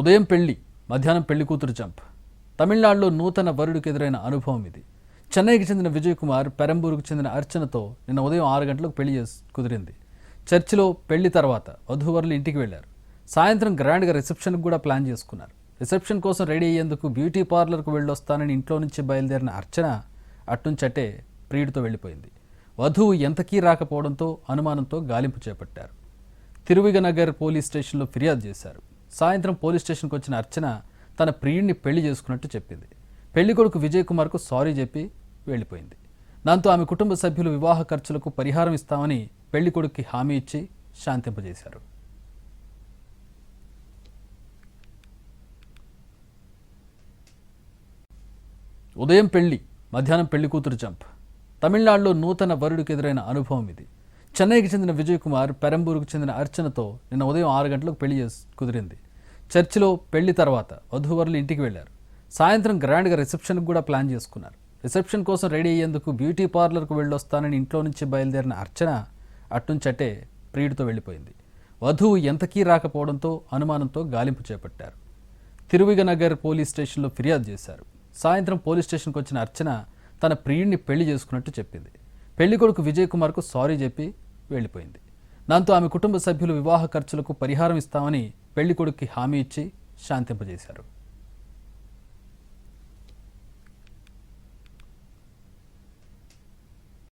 ఉదయం పెళ్ళి మధ్యాహ్నం పెళ్ళి కూతురు జంప్ తమిళనాడులో నూతన వరుడికి ఎదురైన అనుభవం ఇది. చెన్నైకి చెందిన విజయ్ కుమార్ పెరంబూరుకు చెందిన అర్చనతో నిన్న ఉదయం ఆరు గంటలకు పెళ్ళి చేసి కుదిరింది. చర్చిలో పెళ్ళి తర్వాత వధూవరులు ఇంటికి వెళ్ళారు సాయంత్రం గ్రాండ్గా రిసెప్షన్కి కూడా ప్లాన్ చేసుకున్నారు. రిసెప్షన్ కోసం రెడీ అయ్యేందుకు బ్యూటీ పార్లర్కు వెళ్ళొస్తానని ఇంట్లో నుంచి బయలుదేరిన అర్చన అట్నుంచటే ప్రియుడితో వెళ్ళిపోయింది. వధువు ఎంతకీ రాకపోవడంతో అనుమానంతో గాలింపు చేపట్టారు. తిరువిగనగర్ పోలీస్ స్టేషన్లో ఫిర్యాదు చేశారు. సాయంత్రం పోలీస్ స్టేషన్కి వచ్చిన అర్చన తన ప్రియుడిని పెళ్ళి చేసుకున్నట్టు చెప్పింది. పెళ్ళి కొడుకు విజయ్ కుమార్కు సారీ చెప్పి వెళ్ళిపోయింది. దాంతో ఆమె కుటుంబ సభ్యులు వివాహ ఖర్చులకు పరిహారం ఇస్తామని పెళ్ళి కొడుక్కి హామీ ఇచ్చి శాంతింపజేశారు. ఉదయం పెళ్ళి మధ్యాహ్నం పెళ్ళి కూతురు జంప్. తమిళనాడులో నూతన వరుడికి ఎదురైన అనుభవం ఇది. చెన్నైకి చెందిన విజయ్ కుమార్ పెరంబూరుకు చెందిన అర్చనతో నిన్న ఉదయం ఆరు గంటలకు పెళ్ళి చేసి కుదిరింది. చర్చిలో పెళ్ళి తర్వాత వధూవరులు ఇంటికి వెళ్ళారు సాయంత్రం గ్రాండ్గా రిసెప్షన్కి కూడా ప్లాన్ చేసుకున్నారు. రిసెప్షన్ కోసం రెడీ అయ్యేందుకు బ్యూటీ పార్లర్కు వెళ్ళొస్తానని ఇంట్లో నుంచి బయలుదేరిన అర్చన అట్నుంచటే ప్రియుడితో వెళ్ళిపోయింది. వధువు ఎంతకీ రాకపోవడంతో అనుమానంతో గాలింపు చేపట్టారు. తిరువిగనగర్ పోలీస్ స్టేషన్లో ఫిర్యాదు చేశారు. సాయంత్రం పోలీస్ స్టేషన్కి వచ్చిన అర్చన తన ప్రియుడిని పెళ్ళి చేసుకున్నట్టు చెప్పింది. పెళ్ళి కొడుకు విజయ్ కుమార్కు సారీ చెప్పి వెళ్ళిపోయింది. దాంతో ఆమె కుటుంబ సభ్యులు వివాహ ఖర్చులకు పరిహారం ఇస్తామని పెళ్ళి కొడుక్కి హామీ ఇచ్చి శాంతింపజేశారు.